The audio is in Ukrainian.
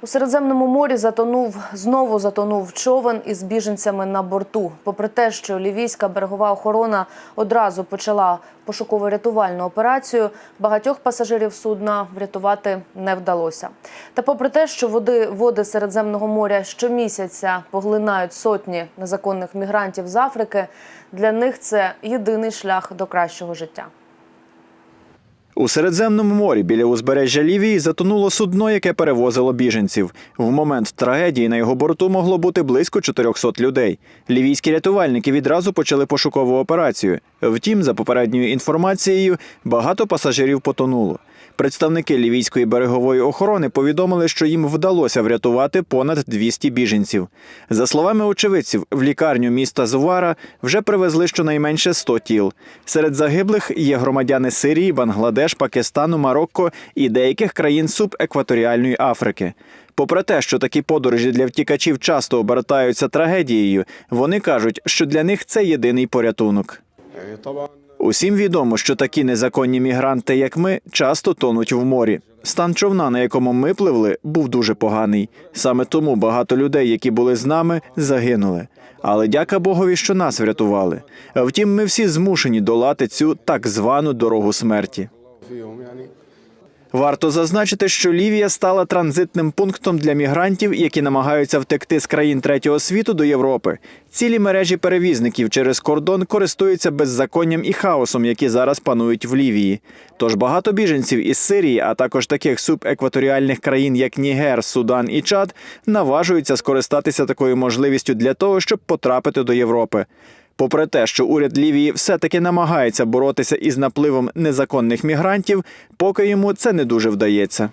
У Середземному морі затонув знову затонув човен із біженцями на борту. Попри те, що лівійська берегова охорона одразу почала пошуково-рятувальну операцію, багатьох пасажирів судна врятувати не вдалося. Та попри те, що води води Середземного моря щомісяця поглинають сотні незаконних мігрантів з Африки, для них це єдиний шлях до кращого життя. У Середземному морі біля узбережжя Лівії затонуло судно, яке перевозило біженців. В момент трагедії на його борту могло бути близько 400 людей. Лівійські рятувальники відразу почали пошукову операцію. Втім, за попередньою інформацією, багато пасажирів потонуло. Представники лівійської берегової охорони повідомили, що їм вдалося врятувати понад 200 біженців. За словами очевидців, в лікарню міста Зувара вже привезли щонайменше 100 тіл. Серед загиблих є громадяни Сирії, Бангладеш, Пакистану, Марокко і деяких країн субекваторіальної Африки. Попри те, що такі подорожі для втікачів часто обертаються трагедією, вони кажуть, що для них це єдиний порятунок. Усім відомо, що такі незаконні мігранти, як ми, часто тонуть в морі. Стан човна, на якому ми пливли, був дуже поганий. Саме тому багато людей, які були з нами, загинули. Але дяка Богові, що нас врятували. Втім, ми всі змушені долати цю так звану дорогу смерті. Варто зазначити, що Лівія стала транзитним пунктом для мігрантів, які намагаються втекти з країн третього світу до Європи. Цілі мережі перевізників через кордон користуються беззаконням і хаосом, які зараз панують в Лівії. Тож багато біженців із Сирії, а також таких субекваторіальних країн, як Нігер, Судан і Чад, наважуються скористатися такою можливістю для того, щоб потрапити до Європи. Попри те, що уряд Лівії все-таки намагається боротися із напливом незаконних мігрантів, поки йому це не дуже вдається.